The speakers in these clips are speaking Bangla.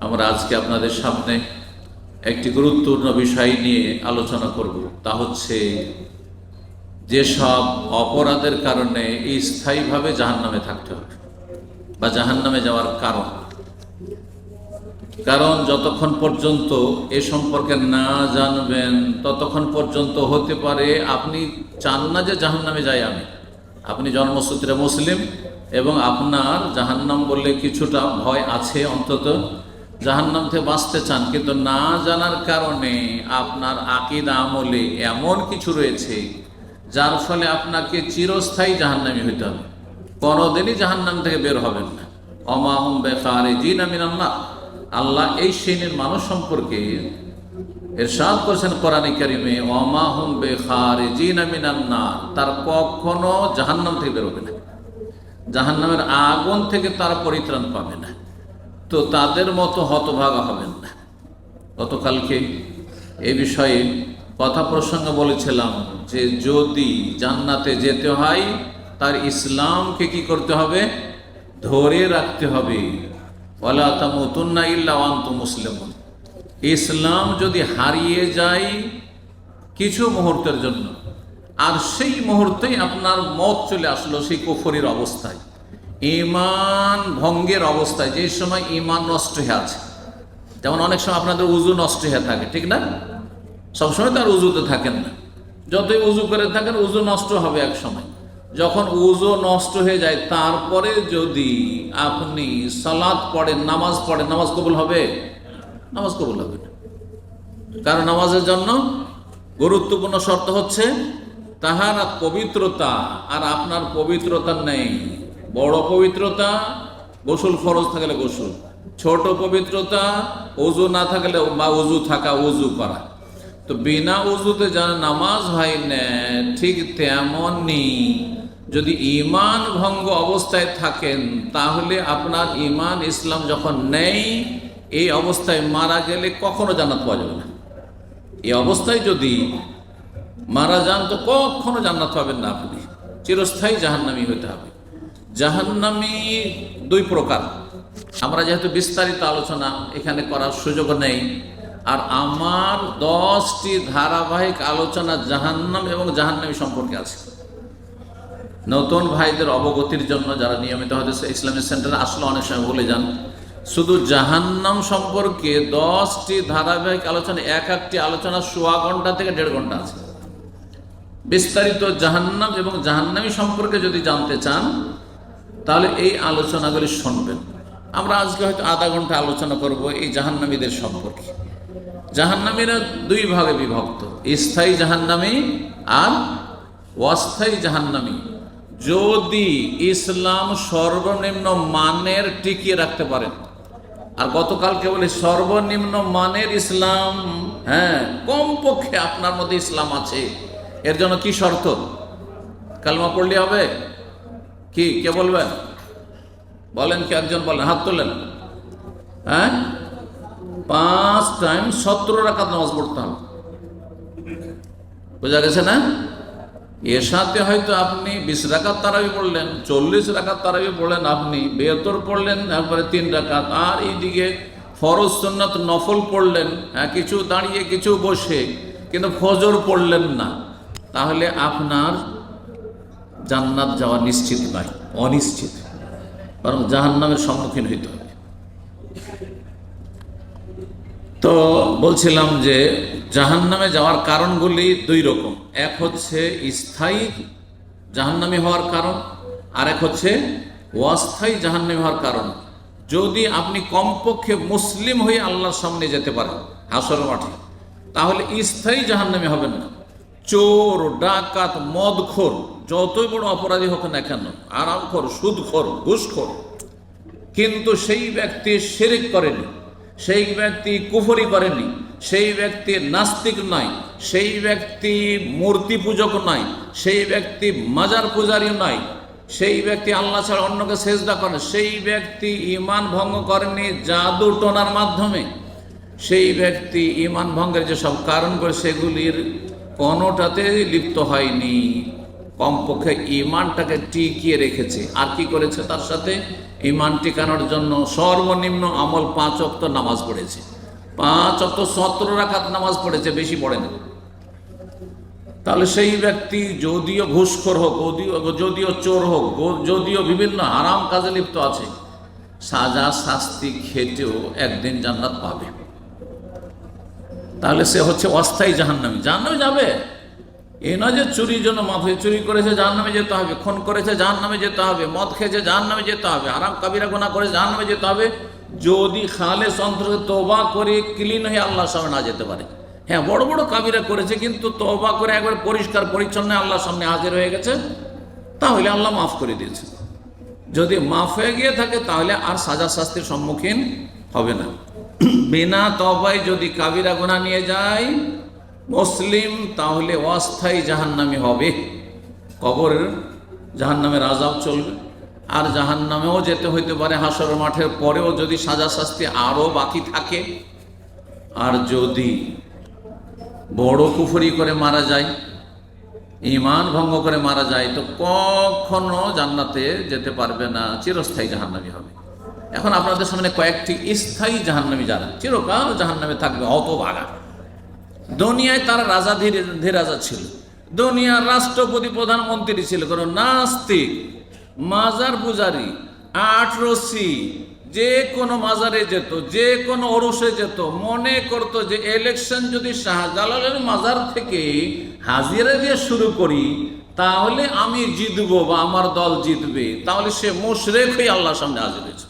আমরা আজকে আপনাদের সামনে একটি গুরুত্বপূর্ণ বিষয় নিয়ে আলোচনা করব। তা হচ্ছে যেসব অপরাধের কারণে স্থায়ীভাবে জাহান্নামে থাকতে হবে বা জাহান্নামে যাওয়ার কারণ। কারণ যতক্ষণ পর্যন্ত এ সম্পর্কে না জানবেন, ততক্ষণ পর্যন্ত হতে পারে আপনি চান না যে জাহান্নামে যাই আমি। আপনি জন্মসূত্রে মুসলিম এবং আপনার জাহান্নাম বললে কিছুটা ভয় আছে অন্তত। জাহান্নাম থেকে বাঁচতে চান, কিন্তু না জানার কারণে আপনার আকিদা আমলে এমন কিছু রয়েছে যার ফলে আপনাকে চিরস্থায়ী জাহান্নামি হইতে হবে। কোনোদিনই জাহান্নাম থেকে বের হবেন না। অমাহম বেকারে জিন আল্লাহ আল্লাহ এই শ্রেণির মানুষ সম্পর্কে এরশাদ করেছেন কোরআনে কারিমে অমাহম বেখারে জিন আমিন আন্নার তার কখনো জাহান্নাম থেকে বেরোবে না। জাহান্নামের আগুন থেকে তারা পরিত্রাণ পাবে না। তো তাদের মতো হতভাগা হবেন না। গতকালকে এ বিষয়ে কথা প্রসঙ্গে বলেছিলাম যে যদি জান্নাতে যেতে হয়, তার ইসলামকে কি করতে হবে? ধরে রাখতে হবে। মুসলিমুন। ইসলাম যদি হারিয়ে যায় কিছু মুহূর্তের জন্য, আর সেই মুহূর্তেই আপনার মত চলে আসলো সেই কুফরির অবস্থায়। ইমান ভঙ্গের অবস্থায় যে সময় ইমান নষ্ট হয়ে আছে। যেমন অনেক সময় আপনাদের উজু নষ্ট হয়ে থাকে, ঠিক না? সবসময় তার উজুতে থাকেন না। যতই উজু করে থাকেন উজু নষ্ট হবে এক সময়। যখন উজু নষ্ট হয়ে যায়, তারপরে যদি আপনি সালাদ পড়েন, নামাজ পড়েন, নামাজ কবুল হবে? নামাজ কবুল হবে না। কারণ নামাজের জন্য গুরুত্বপূর্ণ শর্ত হচ্ছে তাহার পবিত্রতা, আর আপনার পবিত্রতা নেই। বড় পবিত্রতা, গোসল ফরজ থাকলে গোসল। ছোট পবিত্রতা অজু না থাকলে বা অজু থাকা অজু করা। তো বিনা উজুতে যেন নামাজ হয় না, ঠিক তেমনই যদি ইমান ভঙ্গ অবস্থায় থাকেন, তাহলে আপনার ইমান ইসলাম যখন নেই, এই অবস্থায় মারা গেলে কখনো জান্নাত পাওয়া যাবে না। এই অবস্থায় যদি মারা যান, তো কখনো জান্নাত পাবেন না আপনি। চিরস্থায়ী জাহান্নামি হতে হবে। জাহান্নামি দুই প্রকার। আমরা যেহেতু বিস্তারিত আলোচনা এখানে করার সুযোগ নেই, আর আমার দশটি ধারাবাহিক আলোচনা জাহান্নাম এবং জাহান্নামি সম্পর্কে আছে। নতুন ভাইদের অবগতির জন্য যারা নিয়মিত হয়তো ইসলামিক সেন্টারে আসলে অনেক সময় বলে যান। শুধু জাহান্নাম সম্পর্কে দশটি ধারাবাহিক আলোচনা, এক একটি আলোচনা সোয়া ঘণ্টা থেকে দেড় ঘণ্টা আছে। বিস্তারিত জাহান্নাম এবং জাহান্নামি সম্পর্কে যদি জানতে চান তাহলে এই আলোচনাগুলি শুনবেন। আমরা আজকে হয়তো আধা ঘণ্টা আলোচনা করব এই জাহান্নামীদের সম্পর্কে। জাহান্নামীরা দুই ভাগে বিভক্ত। স্থায়ী জাহান্নামী আর অস্থায়ী জাহান্নামী। যদি ইসলাম সর্বনিম্ন মানের টিকিয়ে রাখতে পারেন, আর গতকালকে বলি সর্বনিম্ন মানের ইসলাম হ্যাঁ কমপক্ষে আপনার মধ্যে ইসলাম আছে, এর জন্য কি শর্ত? কালমা পড়লে হবে? কি, কে বলবেন? বলেন কি একজন বলেন, হাত তোলেন হ্যাঁ? পাঁচ টাইম সতেরো রাখাত নামাজ পড়তে হবে। বোঝা গেছে না? এর সাথে হয়তো আপনি বিশ রাকাত তারাবি পড়লেন, চল্লিশ রাকাত তারাবি পড়লেন আপনি বেহতর পড়লেন, একবারে তিন রাকাত। আর এইদিকে ফরজ সন্ন্যত নফল পড়লেন হ্যাঁ কিছু দাঁড়িয়ে, কিছু বসে, কিন্তু ফজর পড়লেন না। তাহলে আপনার জান্নাত যাওয়া নিশ্চিত নয়, অনিশ্চিত। বরং জাহান্নামের সম্মুখীন হইতে হবে। তো বলছিলাম যে, জাহান্নামে যাওয়ার কারণগুলি দুই রকম। এক হচ্ছে স্থায়ী জাহান্নামী হওয়ার কারণ আর এক হচ্ছে অস্থায়ী জাহান্নামী হওয়ার কারণ। যদি আপনি কমপক্ষে মুসলিম হয়ে আল্লাহর সামনে যেতে পারেন হাসর মাঠে, তাহলে স্থায়ী জাহান্নামী হবেন না। চোর, ডাকাত, মদখোর, যতই বড় অপরাধী হোক না কেন, আরামখোর, সুদখোর, ঘুষখোর। কিন্তু সেই ব্যক্তি শেরিক করেনি, সেই ব্যক্তি কুফরি করেনি, সেই ব্যক্তি নাস্তিক নয়, সেই ব্যক্তি মূর্তি পূজক নয়, সেই ব্যক্তি মাজার পূজারী নয়, সেই ব্যক্তি আল্লাহ ছাড়া অন্যকে সেজদা করে, সেই ব্যক্তি ইমান ভঙ্গ করেনি জাদু টোনার মাধ্যমে, সেই ব্যক্তি ইমান ভঙ্গের যেসব কারণ করে সেগুলির কোনোটাতে লিপ্ত হয়নি। কমপক্ষে ইমানটাকে টিকিয়ে রেখেছে। আর কি করেছে তার সাথে? ইমান টিকানোর জন্য সর্বনিম্ন আমল পাঁচ অক্ত নামাজ পড়েছে। পাঁচ অক্ত সতেরো রাখাত নামাজ পড়েছে, বেশি পড়ে না। তাহলে সেই ব্যক্তি যদিও ঘুষখোর হোক, যদিও চোর হোক, যদিও বিভিন্ন হারাম কাজে লিপ্ত আছে, সাজা শাস্তি খেটেও একদিন জান্নাত পাবে। তাহলে সে হচ্ছে অস্থায়ী জাহান্নামী। জাহান্নামে যাবে? এই নয় যে চুরির জন্য মাথায় চুরি করেছে, জাহান্নামে যেতে হবে। খুন করেছে, জাহান্নামে যেতে হবে। মদ খেয়েছে, জাহান্নামে যেতে হবে। আরাম কাবিরা গোনা করে জাহান্নামে যেতে হবে। যদি খালে অন্তরে তোবা করে ক্লিন হয়ে আল্লাহর সামনে না যেতে পারে। হ্যাঁ বড় বড় কাবিরা করেছে, কিন্তু তোবা করে একবার পরিষ্কার, পরিচ্ছন্ন আল্লাহর সামনে হাজির হয়ে গেছে, তাহলে আল্লাহ মাফ করে দিয়েছে। যদি মাফ হয়ে গিয়ে থাকে, তাহলে আর সাজা শাস্তির সম্মুখীন হবে না। বিনা তবায় যদি কাবিরা গোনা নিয়ে যায়, মুসলিম তাহলে অস্থায়ী জাহান্নামি হবে। কবর, জাহান্নামের আজাব চলবে। আর জাহান্নামেও যেতে হইতে পারে হাসর মাঠের পরেও যদি সাজা শাস্তি আরও বাকি থাকে। আর যদি বড় কুফরি করে মারা যায় ইমান ভঙ্গ করে মারা যায়, তো কখনো জান্নাতে যেতে পারবে না, চিরস্থায়ী জাহান্নামি হবে। এখন আপনাদের সামনে কয়েকটি স্থায়ী জাহান্নামি যারা, চিরকাল জাহান্নামে থাকবে অত ভাগা দুনিয়ায় তারা রাজা ধীরে ধীরে রাজা ছিল। দুনিয়ার রাষ্ট্রপতি, প্রধানমন্ত্রী ছিল, কোনো নাস্তিক, মাজার পূজারি, আট রসি, যে কোনো মাজারে যেত, যে কোনো অরসে যেত, মনে করতো যে ইলেকশন যদি শাহজালালের মাজার থেকে হাজিরা দিয়ে শুরু করি, তাহলে আমি জিতবো বা আমার দল জিতবে, তাহলে সে মুশরেক হয়ে আল্লাহর সামনে হাজির হয়েছে।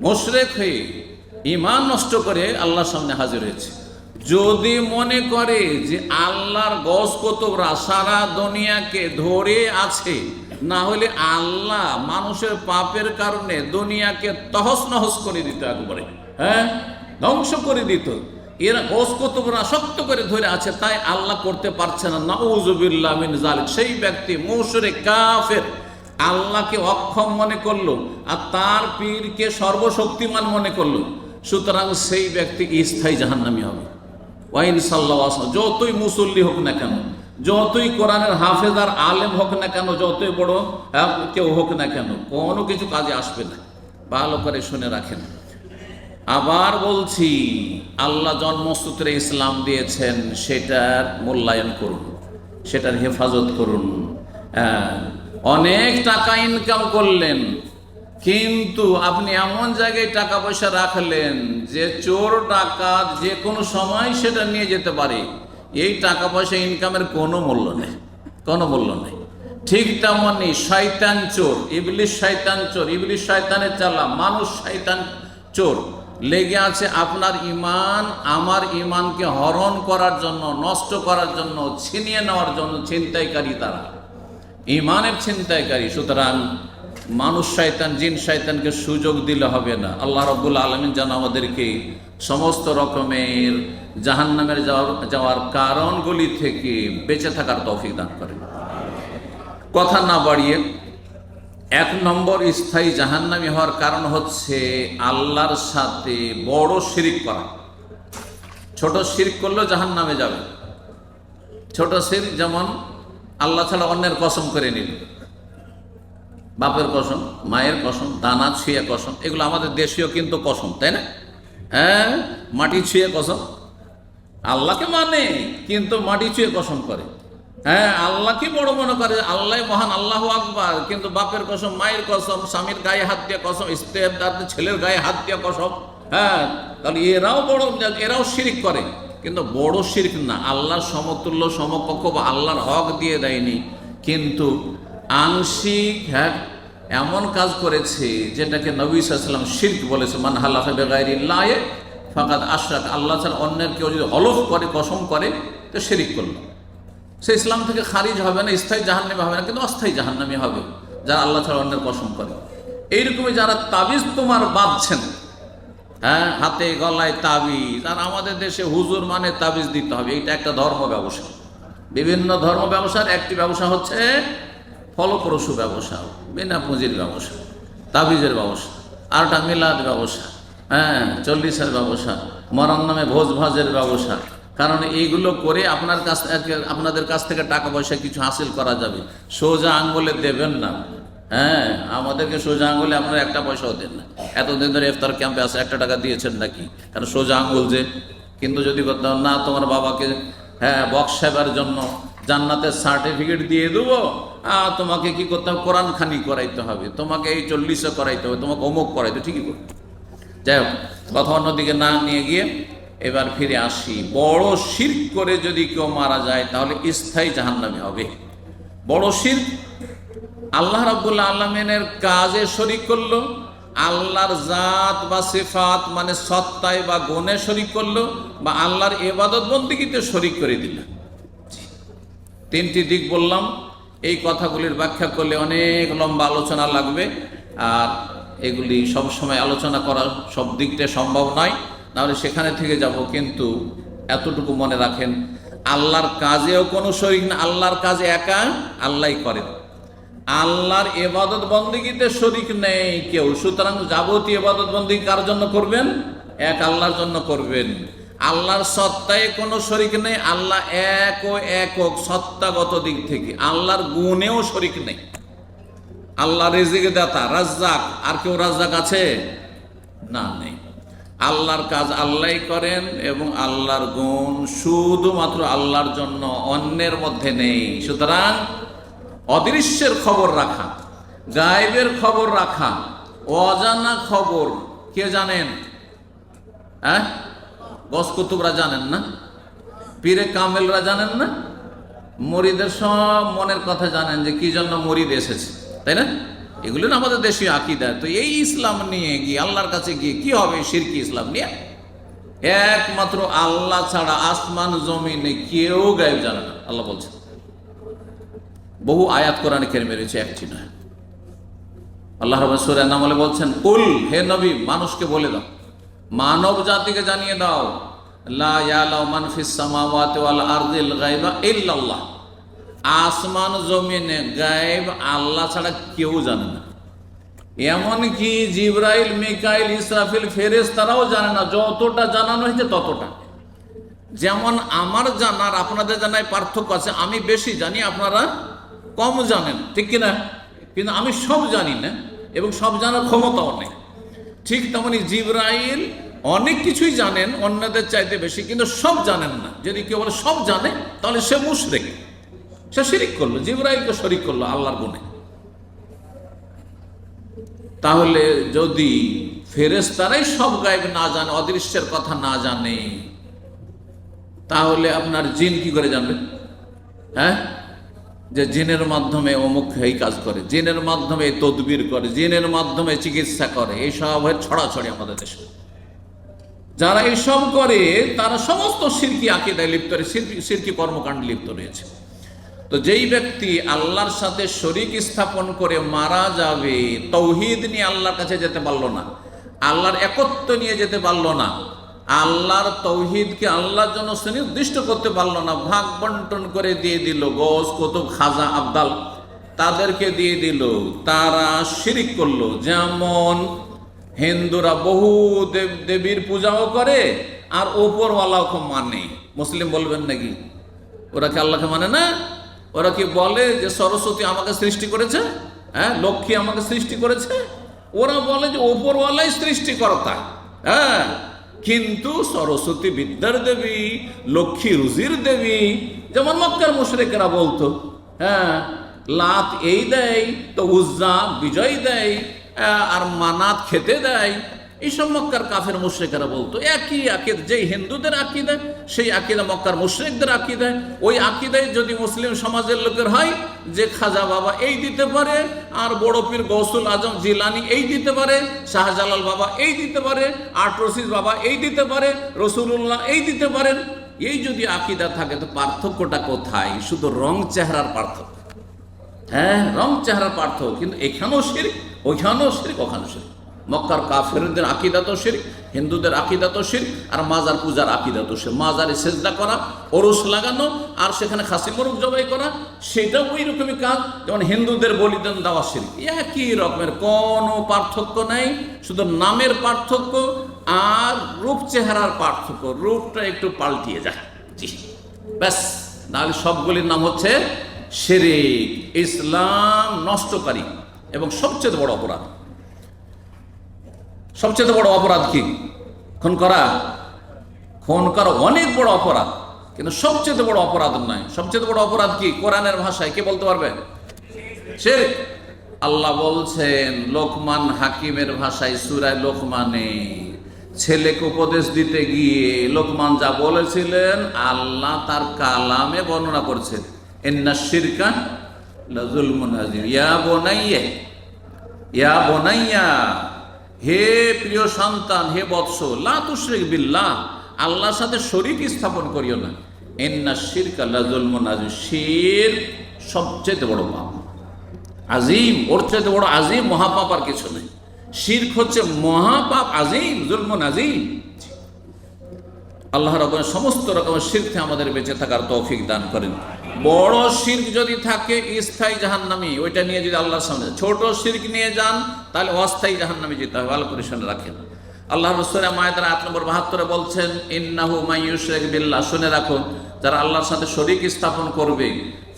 মোশরেক হয়ে ইমান নষ্ট করে আল্লাহর সামনে হাজির হয়েছে। যদি মনে করে যে আল্লাহর গস কতবরা, সারা দুনিয়াকে ধরে আছে, না হলে আল্লাহ মানুষের পাপের কারণে দুনিয়াকে তহস নহস করে দিত একবারে। হ্যাঁ? ধ্বংস করে দিত। এরা গস কতবরা শক্ত করে ধরে আছে, তাই আল্লাহ করতে পারছে না। নাউজুবিল্লাহ মিন জালিক সেই ব্যক্তি মুশরিক, কাফের। আল্লাহকে অক্ষম মনে করল আর তার পীরকে সর্বশক্তিমান মনে করল। সুতরাং সেই ব্যক্তি স্থায়ী জাহান্নামী হবে। ওয়াইন সাল্লাহ যতই মুসল্লি হোক না কেন, যতই কোরআনের হাফেজ আর আলেম হোক না কেন, যতই বড় কেউ হোক না কেন, কোনো কিছু কাজে আসবে না। ভালো করে শুনে রাখেন। আবার বলছি, আল্লাহ জন্মসূত্রে ইসলাম দিয়েছেন, সেটার মূল্যায়ন করুন, সেটার হেফাজত করুন। অনেক টাকা ইনকাম করলেন। কিন্তু আপনি এমন জায়গায় টাকা পয়সা রাখলেন যে চোর টাকা যে কোনো সময় সেটা নিয়ে যেতে পারে। এই টাকা পয়সা ইনকামের কোনো মূল্য নেই, কোনো মূল্য নেই। ঠিক তেমনই শয়তান চোর, ইবলিশ শয়তান চোর, ইবলিশ শয়তানের চালা, মানুষ শয়তান চোর। লেগে আছে আপনার ইমান, আমার ইমানকে হরণ করার জন্য, নষ্ট করার জন্য, ছিনিয়ে নেওয়ার জন্য ছিনতাইকারী তারা। ইমানের ছিনতাইকারী, সুতরাং মানুষ শয়তান, জিন শয়তানকে সুযোগ দিলে হবে না। আল্লাহ রব্বুল আলমিন যেন আমাদেরকে সমস্ত রকমের জাহান্নামের যাওয়ার যাওয়ার কারণগুলি থেকে বেঁচে থাকার তৌফিক দান করে কথা না বাড়িয়ে, এক নম্বর স্থায়ী জাহান্নামি হওয়ার কারণ হচ্ছে আল্লাহর সাথে বড় শিরিক করা। ছোট শিরিক করলেও জাহান্নামে যাবে। ছোট শিরিক যেমন আল্লাহ ছাড়া অন্যের কসম করে নিল। বাপের কসম, মায়ের কসম দানা ছুঁয়ে কসম, এগুলো আমাদের দেশীয় কিন্তু কসম, তাই না? হ্যাঁ মাটি ছুঁয়ে কসম। আল্লাহকে মানে কিন্তু মাটি ছুঁয়ে কসম করে। হ্যাঁ আল্লাহকে বড় মনে করে, আল্লাহ মহান, আল্লাহ আকবার। কিন্তু বাপের কসম, মায়ের কসম, স্বামীর গায়ে হাত দিয়ে কসম ইস্তেফদার ছেলের গায়ে হাত দিয়ে কসম। হ্যাঁ তাহলে এরাও বড়, এরাও শিরিক করে। কিন্তু বড় শিরিক না, আল্লাহর সমতুল্য সমকক্ষ বা আল্লাহর হক দিয়ে দেয়নি। কিন্তু আংশিক হ্যাঁ এমন কাজ করেছে যেটাকে নবী সাল্লাম শির্ক বলেছে, মান হাল্লাফে বেগাইরি লায়ে ফাঁকাত আশরাক আল্লাহ ছাড়া অন্যের কেউ যদি হলফ করে, কসম করে, তো শিরিক করল। সে ইসলাম থেকে খারিজ হবে না, স্থায়ী জাহান্নামী হবে না, কিন্তু অস্থায়ী জাহান্নামী হবে, যারা আল্লাহ ছাড়া অন্যের কসম করে। এইরকমই যারা তাবিজ তোমার বাঁধছেন হ্যাঁ হাতে গলায় তাবিজ। আর আমাদের দেশে হুজুর মানে তাবিজ দিতে হবে এটা একটা ধর্ম ব্যবসা। বিভিন্ন ধর্ম ব্যবসার একটি ব্যবসা হচ্ছে ফলপ্রসূ ব্যবসা, বিনা পুঁজির ব্যবসা, তাবিজের ব্যবসা, আরটা মিলাদ ব্যবসা হ্যাঁ চল্লিশের ব্যবসা মরণ নামে ভোজ ভাজের ব্যবসা। কারণ এইগুলো করে আপনার কাছ আপনাদের কাছ থেকে টাকা পয়সা কিছু হাসিল করা যাবে। সোজা আঙ্গুলে দেবেন না। হ্যাঁ আমাদেরকে সোজা আঙ্গুলে আপনারা একটা পয়সাও দেন না। এতদিন ধরে ইফতার ক্যাম্পে আসে একটা টাকা দিয়েছেন নাকি? কারণ সোজা আঙ্গুল যে। কিন্তু যদি বলতাম না তোমার বাবাকে হ্যাঁ বক্স সেবার জন্য জান্নাতের সার্টিফিকেট দিয়ে দেবো আহ, তোমাকে কি করতে হবে? কোরআন খানি করাইতে হবে। তোমাকে এই চল্লিশে করাইতে হবে তোমাকে অমুক করাইতে ঠিকই করবে যাই হোক কথা অন্যদিকে না নিয়ে গিয়ে এবার ফিরে আসি। বড় শির করে যদি কেউ মারা যায় তাহলে স্থায়ী জাহান্নামে হবে। বড় শির আল্লাহ রাবুল্লাহ আলমিনের কাজে শরিক করল, আল্লাহর জাত বা সিফাত মানে সত্তায় বা গুণে শরিক করল বা আল্লাহর এবাদত বন্দিগিতে শরিক করে দিল। তিনটি দিক বললাম, এই কথাগুলির ব্যাখ্যা করলে অনেক লম্বা আলোচনা লাগবে, আর এগুলি সব সময় আলোচনা করা সব দিকটা সম্ভব নয়, নাহলে সেখানে থেকে যাব, কিন্তু এতটুকু মনে রাখেন, আল্লাহর কাজেও কোনো শরিক না, আল্লাহর কাজে একা, আল্লাহই করেন। আল্লাহর এবাদত বন্দিগিতে শরিক নেই কেউ। সুতরাং যাবতীয় এবাদত বন্দি কার জন্য করবেন? এক আল্লাহর জন্য করবেন। আল্লাহর সত্তায় কোনো শরিক নেই, আল্লাহ এক ও একক সত্তাগত দিক থেকে। আল্লাহর গুণেও শরিক নেই। আল্লাহ রেজিক দাতা রাজ্জাক। আর কেউ রাজ্জাক আছে? না, নেই। আল্লাহর কাজ আল্লাহ করেন এবং আল্লাহর গুণ শুধুমাত্র আল্লাহর জন্য, অন্যের মধ্যে নেই। সুতরাং অদৃশ্যের খবর রাখা, গায়েবের খবর রাখা, অজানা খবর, কে জানেন? হ্যাঁ? গসকুতুবরা জানেন না? পীরে কামেলরা জানেন না? মরিদের সব মনের কথা জানেন যে কি জন্য মরিদ এসেছে, তাই না? এগুলো না আমাদের দেশীয় আকিদা। তো এই ইসলাম নিয়ে গিয়ে, আল্লাহর কাছে গিয়ে কি হবে শিরকি ইসলাম নিয়ে? একমাত্র আল্লাহ ছাড়া আসমান, জমিনে কেউ গায়েব জানে না, আল্লাহ বলছেন বহু আয়াত কোরআন কেরমে রয়েছে, একটি নয়। আল্লাহ রব সুরে নামলে বলছেন, কুল, হে নবী, মানুষকে বলে দাও। মানব জাতিকে জানিয়ে দাও মান আসমান জমিনে গায়েব আল্লাহ ছাড়া কেউ জানে না। এমনকি জিব্রাইল, মিকাইল, ইসরাফিল ফেরেস তারাও জানে না, যতটা জানানো হয়েছে ততটা। যেমন আমার জানার, আপনাদের জানায় পার্থক্য আছে, আমি বেশি জানি, আপনারা কম জানেন, ঠিক কিনা? কিন্তু আমি সব জানি না, এবং সব জানার ক্ষমতাও নেই। ঠিক তেমনি জিব্রাইল অনেক কিছুই জানেন, অন্যদের চাইতে বেশি, কিন্তু সব জানেন না। যদি কেউ বলে সব জানে, তাহলে সে মুশরেক। সে শিরিক করল, জিব্রাইলকে শরিক করল আল্লাহর গুণে। তাহলে যদি ফেরেস্তারাই সব গায়েব না জানে, অদৃশ্যের কথা না জানে, তাহলে আপনার জিন কি করে জানবে? হ্যাঁ? যে জিনের মাধ্যমে অমুক এই কাজ করে, জিনের মাধ্যমে তদবির করে, জিনের মাধ্যমে চিকিৎসা করে এইসব ছড়াছড়ি আমাদের দেশে। যারা এইসব করে, তারা সমস্ত সিরকি আকিদায় লিপ্ত সিরকি- কর্মকাণ্ডে লিপ্ত রয়েছে। তো যেই ব্যক্তি আল্লাহর সাথে শরিক স্থাপন করে মারা যাবে, তৌহিদ নিয়ে আল্লাহর কাছে যেতে পারল না, আল্লাহর একত্ব নিয়ে যেতে পারল না আল্লাহর তৌহিদকে আল্লাহর জন্য সুনির্দিষ্ট করতে পারল না। ভাগ বন্টন করে দিয়ে দিল। গোস, কুতুব, খাজা, আবদাল তাদেরকে দিয়ে দিল। তারা শিরিক করল। যেমন হিন্দুরা বহু দেব, দেবীর পূজাও করে আর ওপরওয়ালাকে মানে। মুসলিম বলবেন নাকি? ওরা কি আল্লাহকে মানে না? ওরা কি বলে যে সরস্বতী আমাকে সৃষ্টি করেছে? হ্যাঁ লক্ষ্মী আমাকে সৃষ্টি করেছে? ওরা বলে যে ওপরওয়ালাই সৃষ্টিকর্তা। হ্যাঁ কিন্তু সরস্বতী বিদ্যার দেবী, লক্ষ্মী রুজির দেবী, যেমন মক্কার মুশরেকেরা বলতো হ্যাঁ লাত এই দেয় তো উজ্জা বিজয় দেয় আর মানাত খেতে দেয় এইসব মক্কার কাফের মুশ্রিকেরা বলতো, একই আকিদ, যেই হিন্দুদের আকিদায় সেই আকিদা মক্কার মুশ্রিকদের আকিদায় ওই আকিদায় যদি মুসলিম সমাজের লোকের হয়, যে খাজা বাবা এই দিতে পারে, আর বড় পীর গৌসুল আজম জিলানি এই দিতে পারে, শাহজালাল বাবা এই দিতে পারে, আটরসিস বাবা এই দিতে পারে রসুল্লাহ এই দিতে পারেন। এই যদি আকিদা থাকে, তো পার্থক্যটা কোথায়? শুধু রং চেহারার পার্থক্য। হ্যাঁ রং চেহারার পার্থক্য, কিন্তু এখানেও শিরিক, ওইখানেও শিরিক, ওখানেও শিরিক। মক্কার কাফেরদের আকিদা তো শিরিক, হিন্দুদের আকিদা তো শিরিক, আর মাজার পূজার আকিদা তো শিরিক। মাজারে সেজদা করা, ওরস লাগানো, আর সেখানে খাসি মোরগ জবাই করা, সেটাও ওই রকমই কাজ, যেমন হিন্দুদের বলিদান দেওয়া শিরিক। একই রকমের, কোনো পার্থক্য নাই, শুধু নামের পার্থক্য আর রূপ চেহারার পার্থক্য। রূপটা একটু পাল্টিয়ে যায় জি। ব্যাস, নাহলে সবগুলির নাম হচ্ছে শিরিক, ইসলাম নষ্টকারী এবং সবচেয়ে বড় অপরাধ। সবচেয়ে বড় অপরাধ কি? খুন করা? খুন করা অনেক বড় অপরাধ, কিন্তু সবচেয়ে বড় অপরাধ নয়। সবচেয়ে বড় অপরাধ কি? কোরআনের ভাষায় কে বলতে পারবে? শিরক। আল্লাহ বলছেন, লোকমান হাকিমের ভাষায় সুরায় লোকমানে, ছেলেকে উপদেশ দিতে গিয়ে লোকমান যা বলেছিলেন, আল্লাহ তার কালামে বর্ণনা করছেন। এন্না শিরকা লাজুলমুন আজিম ইয়া বোনাইয়া ইয়া বোনাইয়া। হে প্রিয় সন্তান, হে বৎস, লা তুশরিক বিল্লাহ, আল্লাহর সাথে শরীক স্থাপন করিও না। এন্না শিরকা লাজুলমুন আজিম শির সবচেয়ে বড় পাপ। আজিম ওর চাইতে বড় আজিম মহাপাপ আর কিছু নেই। শির্ক হচ্ছে মহাপাপ আজিম জুলমন আজিম আল্লাহ রকমের সমস্ত রকমের শির্কে আমাদের বেঁচে থাকার তৌফিক দান করেন। বড় শির্ক যদি থাকে, স্থায়ী জাহান্নামি, ওইটা নিয়ে যদি আল্লাহর সামনে ছোট শির্ক নিয়ে যান, তাহলে অস্থায়ী জাহান্নামি যেতে হবে, ভালো করে শুনে রাখেন। আল্লাহ রসুল মায়েদার আট নম্বর বাহাত্তরে বলছেন, ইন্নাহু মাইয়ুশেক বিল্লাহ শুনে রাখুন, যারা আল্লাহর সাথে শরিক স্থাপন করবে,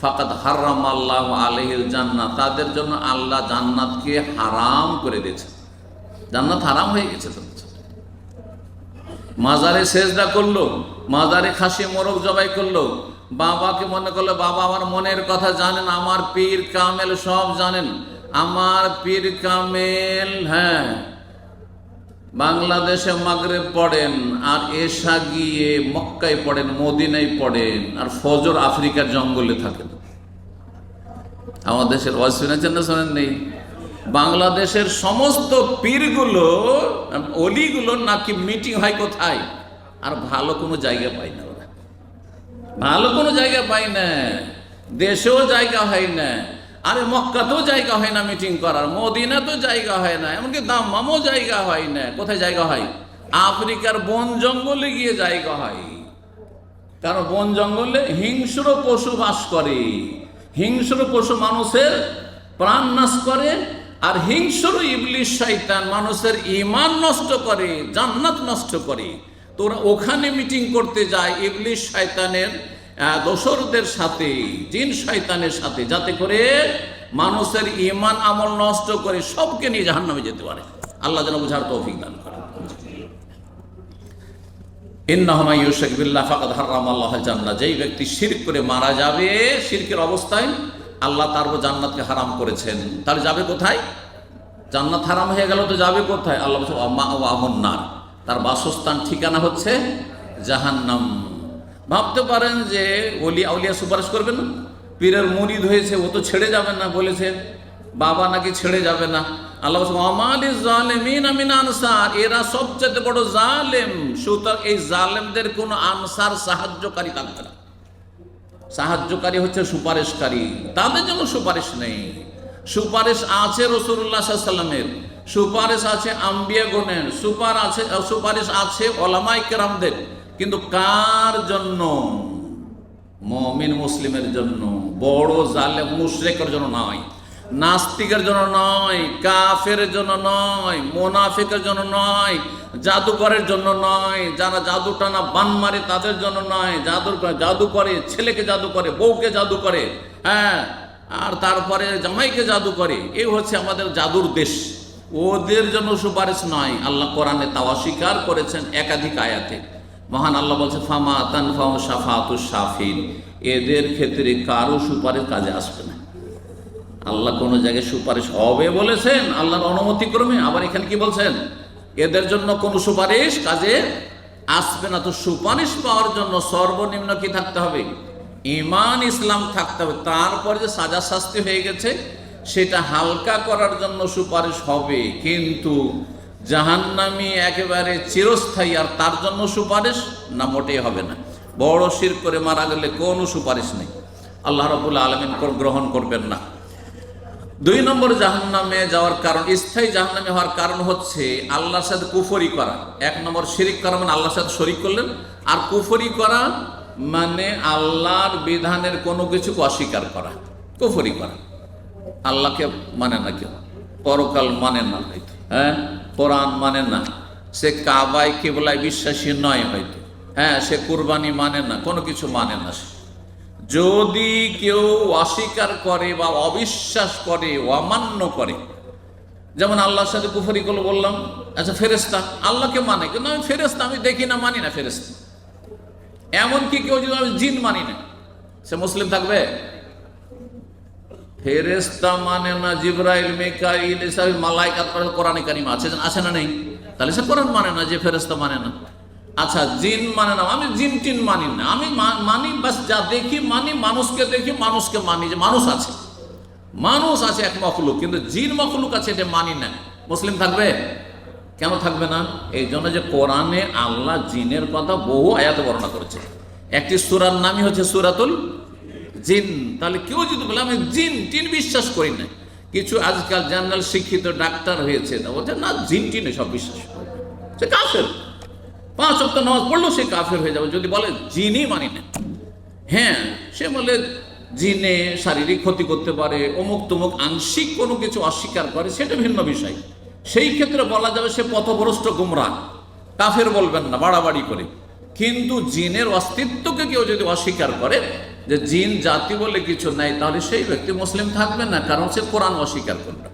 ফাকাদ হারাম আল্লাহ আলহিল জান্নাত তাদের জন্য আল্লাহ জান্নাতকে হারাম করে দিয়েছে। জান্নাত হারাম হয়ে গেছে মাজারে সেজদা করল, মাজারে খাসি মোরগ জবাই করল বাবাকে মনে করল, বাবা আমার মনের কথা জানেন, আমার পীর কামেল সব জানেন। আমার পীর কামেল হ্যাঁ বাংলাদেশে মাগরে পড়েন আর এশা গিয়ে মক্কায় পড়েন, মদিনায় পড়েন আর ফজর আফ্রিকার জঙ্গলে থাকেন। আমার দেশের শুনেছেন না শোনেন নেই বাংলাদেশের সমস্ত পীরগুলো, অলিগুলো নাকি মিটিং হয় কোথায়? আর ভালো কোনো জায়গা পাই না। ভালো কোনো জায়গা পাই না, দেশেও জায়গা হয় না, আরে মক্কাতেও জায়গা হয় না মিটিং করার, মদিনাতেও জায়গা হয় না, এমনকি দাম্মামও জায়গা হয় না। কোথায় জায়গা হয়? আফ্রিকার বন জঙ্গলে গিয়ে জায়গা হয়। কারণ বন জঙ্গলে হিংস্র পশু বাস করে। হিংস্র পশু মানুষের প্রাণ নাশ করে, আর হিংস্র ইবলিশ শয়তান মানুষের ইমান নষ্ট করে, জান্নাত নষ্ট করে। তো ওরা ওখানে মিটিং করতে যায় ইবলিশ শয়তানের দোসরদের সাথে, জিন শয়তানের সাথে, যাতে করে মানুষের ইমান আমল নষ্ট করে সবকে নিয়ে জাহান্নামে যেতে পারে। আল্লাহ যেন বুঝার তৌফিক দান করে। যেই ব্যক্তি শিরক করে মারা যাবে, শিরকের অবস্থায় আল্লাহ তার জান্নাতকে হারাম করেছেন। তাহলে যাবে কোথায়? জান্নাত হারাম হয়ে গেল তো যাবে কোথায়? আল্লাহ বলছে তার বাসস্থান ঠিকানা হচ্ছে জাহান্নাম। ভাবতে পারেন যে ওলিয়া আউলিয়া সুপারিশ করবে না? পীরের মুরিদ হয়েছে, ও তো ছেড়ে যাবে না বলেছে। বাবা নাকি ছেড়ে যাবে না। আনসার। এরা সবচেয়ে বড় জালেম। এই জালেমদের কোনো আনসার সাহায্যকারী সাহায্যকারী হচ্ছে সুপারিশকারী। তাদের জন্য সুপারিশ নেই। সুপারিশ আছে রসুল্লাহ সাল্লামের সুপারিশ আছে আম্বিয়া গণের, সুপার আছে সুপারিশ আছে ওলামাই কেরামদের। কিন্তু কার জন্য? মমিন মুসলিমের জন্য, বড় জালে মুশরেকের জন্য নয়, নাস্তিকের জন্য নয়, কাফের জন্য নয়, মোনাফিকের জন্য নয়, জাদুকরের জন্য নয়, যারা জাদু টানা বান মারে তাদের জন্য নয়, জাদুর জাদু করে, ছেলেকে জাদু করে, বউকে জাদু করে হ্যাঁ আর তারপরে জামাইকে জাদু করে এই হচ্ছে আমাদের জাদুর দেশ। ওদের জন্য সুপারিশ নয়। আল্লাহ কোরআনে তা অস্বীকার করেছেন একাধিক আয়াতে। মহান আল্লাহ বলছে, ফামা তানফাউ সাফাতু সাফিন এদের ক্ষেত্রে কারও সুপারিশ কাজে আসবে না। আল্লাহ কোনো জায়গায় সুপারিশ হবে বলেছেন, আল্লাহর অনুমতি ক্রমে আবার এখানে কি বলছেন? এদের জন্য কোনো সুপারিশ কাজে আসবে না। তো সুপারিশ পাওয়ার জন্য সর্বনিম্ন কি থাকতে হবে? ইমান ইসলাম থাকতে হবে। তারপর যে সাজা শাস্তি হয়ে গেছে সেটা হালকা করার জন্য সুপারিশ হবে, কিন্তু জাহান্নামি একেবারে চিরস্থায়ী আর তার জন্য সুপারিশ না মোটেই হবে না। বড় শির করে মারা গেলে কোনো সুপারিশ নেই। আল্লাহ রবুল্লা আলমিন গ্রহণ করবেন না। দুই নম্বর জাহান্নামে যাওয়ার কারণ, স্থায়ী জাহান্নামে হওয়ার কারণ হচ্ছে আল্লাহর সাথে কুফরি করা। এক নম্বর শিরিক করা মানে আল্লাহর সাথে শরিক করলেন, আর কুফরি করা মানে আল্লাহর বিধানের কোনো কিছুকে অস্বীকার করা, কুফরি করা। আল্লাহকে মানে না কেউ। পরকাল মানে না হয়তো। হ্যাঁ? কোরআন মানে না। সে কাবায়, কেবলায় বিশ্বাসী নয় হয়তো। হ্যাঁ সে কুরবানি মানে না, কোনো কিছু মানে না সে। যদি কেউ অস্বীকার করে বা অবিশ্বাস করে, অমান্য করে, যেমন আল্লাহর সাথে কুফরি করল বললাম আচ্ছা ফেরেস্তা আল্লাহকে মানে কিন্তু আমি ফেরেস্তা আমি দেখি না, মানি না ফেরেস্তা এমনকি কেউ যদি আমি জিন মানি না, সে মুসলিম থাকবে? ফেরেস্তা মানে না জিব্রাইল, মেকাইল এসব মালাইকাত কোরআনে কারিম আছে। আছে না নেই? তাহলে সে কোরআন মানে না যে ফেরেস্তা মানে না? আচ্ছা জিন মানে না, আমি জিন টিন মানি না। আমি মানি, বাস যা দেখি মানি, মানুষকে দেখি, মানুষকে মানি যে মানুষ আছে। মানুষ আছে এক মখলুক, কিন্তু জিন মখলুক আছে এটা মানি না। মুসলিম থাকবে? কেন থাকবে না? এই জন্য যে কোরআনে আল্লাহ জিনের কথা বহু আয়াত বর্ণনা করেছে। একটি সুরার নামই হচ্ছে সুরাতুল জিন, তাহলে কেউ যদি বলে, আমি জিন, টিন বিশ্বাস করি না কিছু আজকাল জেনারেল শিক্ষিত ডাক্তার হয়েছে, তা বলছে, না, জিন, টিনে সব বিশ্বাস করে সে কাফের। পাঁচ সপ্তাহ নামাজ পড়লেও সে কাফের হয়ে যাবে। যদি বলে, জিনই মানি না হ্যাঁ সে বলে, জিনে শারীরিক ক্ষতি করতে পারে, অমুক তমুক আংশিক কোনো কিছু অস্বীকার করে, সেটা ভিন্ন বিষয়। সেই ক্ষেত্রে বলা যাবে সে পথভ্রষ্ট গুমরা। কাফের বলবেন না, বাড়াবাড়ি করে। কিন্তু জিনের অস্তিত্বকে কেউ যদি অস্বীকার করে যে জিন, জাতি বলে কিছু নাই, তাহলে সেই ব্যক্তি মুসলিম থাকবে না, কারণ সে কোরআন অস্বীকার করবে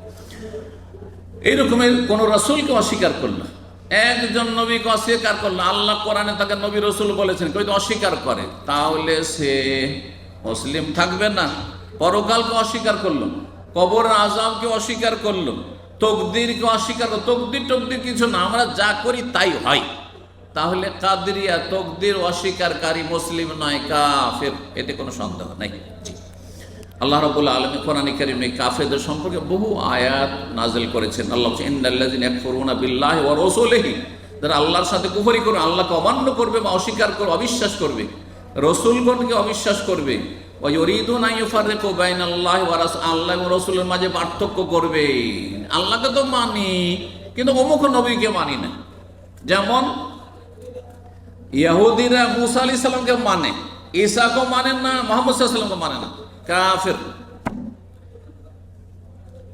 এইরকমের কোন রসুলকে অস্বীকার করল। একজন নবীকে অস্বীকার করল, আল্লাহ কোরআনে তাকে নবী রসুল বলেছেন কেউ অস্বীকার করে। তাহলে সে মুসলিম থাকবে না। পরকালকে অস্বীকার করল, কবর আজামকে অস্বীকার করল, তকদিরকে অস্বীকার করল তকদির টকদির কিছু না, আমরা যা করি তাই হয়। তাহলে কাদরিয়া তকদির অস্বীকারী মুসলিম নয়, কাফের। এতে কোনো সন্দেহ নাই। আল্লাহ রাবুল্লাহ আলমী কোরআন করিম এই কাফেরদের সম্পর্কে বহু আয়াত নাজেল করেছেন। আল্লাহ বিল্লাহি রাসূলিহি। যারা আল্লাহর সাথে কুফরি করবে আল্লাহকে অমান্য করবে বা অস্বীকার করবে অবিশ্বাস করবে, রসুলগণকে অবিশ্বাস করবে আল্লাহ রসুলের মাঝে পার্থক্য করবে। আল্লাহকে তো মানি, কিন্তু অমুক নবীকে মানি না। যেমন ইয়াহুদিরা মুসা আলি সাল্লামকে মানে ঈসাকে মানে না, মোহাম্মদ সাল্লামকে মানে না। কাফের।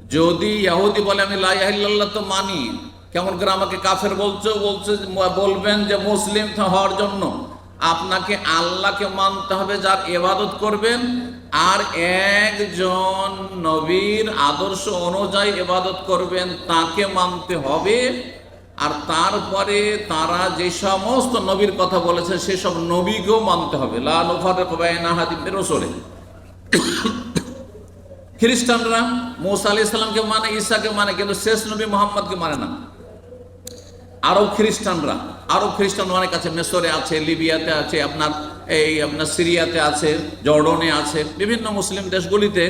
যদি ইয়াহুদি বলে, আমি লাইল্লাহ তো মানি। কেমন করে আমাকে কাফের বলছো, বলছে, বলবেন যে মুসলিম হওয়ার জন্য। আপনাকে আল্লাহকে মানতে হবে যার এবাদত করবেন, আর একজন নবীর আদর্শ অনুযায়ী এবাদত করবেন, তাকে মানতে হবে আর তারপরে তারা যে সমস্ত নবীর কথা বলেছে সেসব নবীকেও মানতে হবে। রসুলে খ্রিস্টানরা মৌসা আলি ইসলামকে মানে ঈসাকে মানে কিন্তু শেষ নবী মোহাম্মদকে মানে না। আরব খ্রিস্টানরা, আরব খ্রিস্টান অনেক আছে মেসরে আছে, লিবিয়াতে আছে, আপনার এই আপনার সিরিয়াতে আছে, জর্ডনে আছে, বিভিন্ন মুসলিম দেশগুলিতে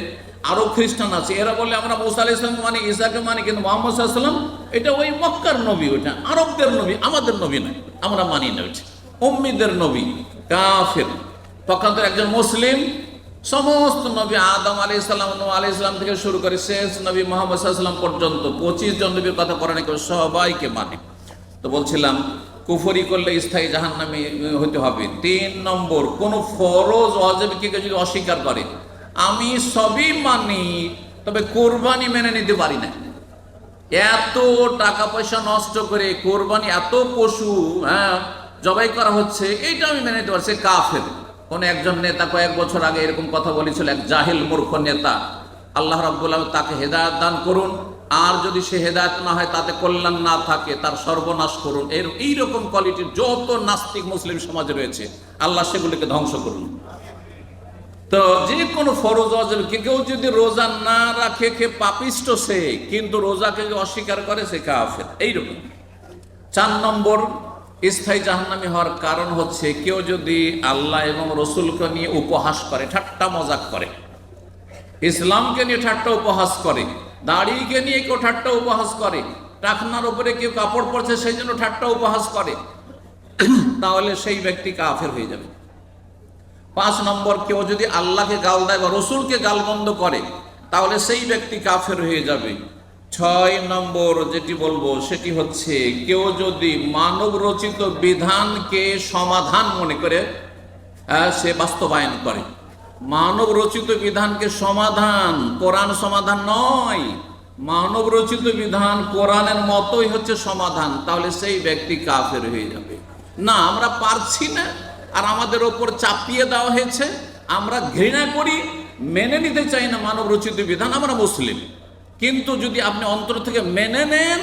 আরব খ্রিস্টান আছে। এরা বলে আমরা মৌসা আলি ইসলামকে মানে ঈসাকে মানে কিন্তু মোহাম্মদ সাল্লাম এটা ওই মক্কার নবী, ওইটা আরবদের নবী, আমাদের নবী নয়, আমরা মানি না ওইটা। উম্মিদের নবী, কাফের। পক্ষান্তর একজন মুসলিম, সমস্ত নবী আদম আলি ইসলাম আলি ইসলাম থেকে শুরু করে শেষ নবী মোহাম্মদ পর্যন্ত, পঁচিশ জন নবীর কথা কোরআনে কেউ সবাইকে মানে। তো বলছিলাম, কুফরি করলে স্থায়ী জাহান্নামী হতে হবে। তিন নম্বর, কোন ফরজ, অজেবকে যদি অস্বীকার করে, আমি সবই মানি, তবে কোরবানি মেনে নিতে পারি না। এত টাকা পয়সা নষ্ট করে কোরবানি, এত পশু হ্যাঁ জবাই করা হচ্ছে, এইটা আমি মেনে নিতে পারছি, কাফের। কোন একজন নেতা কয়েক বছর আগে এরকম কথা বলেছিল, এক জাহিল মূর্খ নেতা। আল্লাহ রাব্বুল আলামিন তাকে হেদায়ত দান করুন, আর যদি সে হেদায়ত না হয়, তাতে কল্যাণ না থাকে, তার সর্বনাশ করুন। এর এইরকম কোয়ালিটির যত নাস্তিক মুসলিম সমাজে রয়েছে, আল্লাহ সেগুলিকে ধ্বংস করুন। তো যে কোনো ফরজ অজব কেউ যদি রোজা না রাখে, কে পাপিষ্ট সে, কিন্তু রোজাকে অস্বীকার করে, সে কাফের। এইরকম। চার নম্বর, স্থায়ী জাহান্নামী হওয়ার কারণ হচ্ছে কেউ যদি আল্লাহ এবং রসুলকে নিয়ে উপহাস করে, ঠাট্টা মজাক করে, ইসলামকে নিয়ে ঠাট্টা উপহাস করে, দাড়িকে নিয়ে কেউ ঠাট্টা উপহাস করে, টাকনার উপরে কেউ কাপড় পরছে, সেই জন্য ঠাট্টা উপহাস করে, তাহলে সেই ব্যক্তি কাফের হয়ে যাবে। পাঁচ নম্বর, কেউ যদি আল্লাহকে গাল দেয় বা রসুলকে গালবন্ধ করে, তাহলে সেই ব্যক্তি কাফের হয়ে যাবে। ছয় নম্বর যেটি বলব, সেটি হচ্ছে কেউ যদি মানব রচিত বিধানকে সমাধান মনে করে সে বাস্তবায়ন করে। মানব রচিত বিধানকে সমাধান কোরআন সমাধান নয়। মানব রচিত বিধান কোরআনের মতোই হচ্ছে সমাধান, তাহলে সেই ব্যক্তি কাফের হয়ে যাবে। না, আমরা পারছি না। আর আমাদের ওপর চাপিয়ে দেওয়া হয়েছে। আমরা ঘৃণা করি, মেনে নিতে চাই না মানব রচিত বিধান, আমরা মুসলিম। কিন্তু যদি আপনি অন্তর থেকে মেনে নেন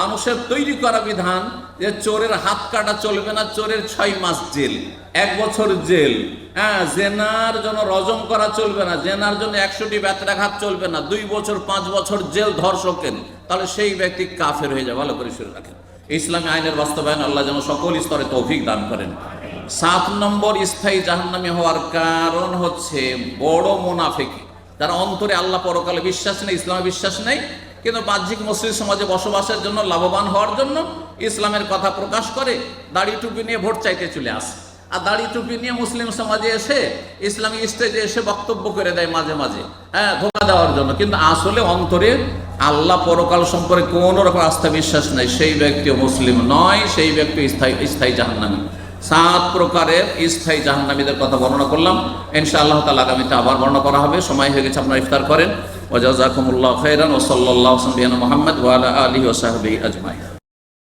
মানুষের তৈরি করা বিধান যে চোরের হাত কাটা চলবে না, চোরের ছয় মাস জেল, এক বছর জেল। হ্যাঁ জেনার জন্য রজম করা চলবে না, জেনার জন্য একশোটি ব্যত্রাঘাত চলবে না, দুই বছর, পাঁচ বছর জেল ধর্ষকের। তাহলে সেই ব্যক্তি কাফের হয়ে যায়, ভালো করে শুনে রাখেন। ইসলামী আইনের বাস্তবায়ন আল্লাহ যেন সকল স্তরে তৌফিক দান করেন। সাত নম্বর স্থায়ী জাহান্নামি হওয়ার কারণ হচ্ছে বড় মোনাফেকি। যারা অন্তরে আল্লাহ পরকালে বিশ্বাস নেই, ইসলামে বিশ্বাস নেই, কিন্তু বাহ্যিক মুসলিম সমাজে বসবাসের জন্য লাভবান হওয়ার জন্য ইসলামের কথা প্রকাশ করে, দাড়ি টুপি নিয়ে ভোট চাইতে চলে আসে। আর দাড়ি টুপি নিয়ে মুসলিম সমাজে এসে ইসলামী স্টেজে এসে বক্তব্য করে দেয় মাঝে মাঝে হ্যাঁ ধোকা দেওয়ার জন্য। কিন্তু আসলে অন্তরে আল্লাহ পরকাল সম্পর্কে কোনো রকম আস্থা বিশ্বাস নাই। সেই ব্যক্তিও মুসলিম নয়, সেই ব্যক্তি স্থায়ী স্থায়ী জাহান্নামী। সাত প্রকারের স্থায়ী জাহান্নামীদের কথা বর্ণনা করলাম। ইনশা আল্লাহ তালা আগামীতে আবার বর্ণনা করা হবে। সময় হয়ে গেছে, আপনারা ইফতার করেন। ওজাজাকুমুল্লাহ খৈরান ওসল্লাহ সাল্লাহ মোহাম্মদ ওয়ালা আলী ওসাহাবি আজমাই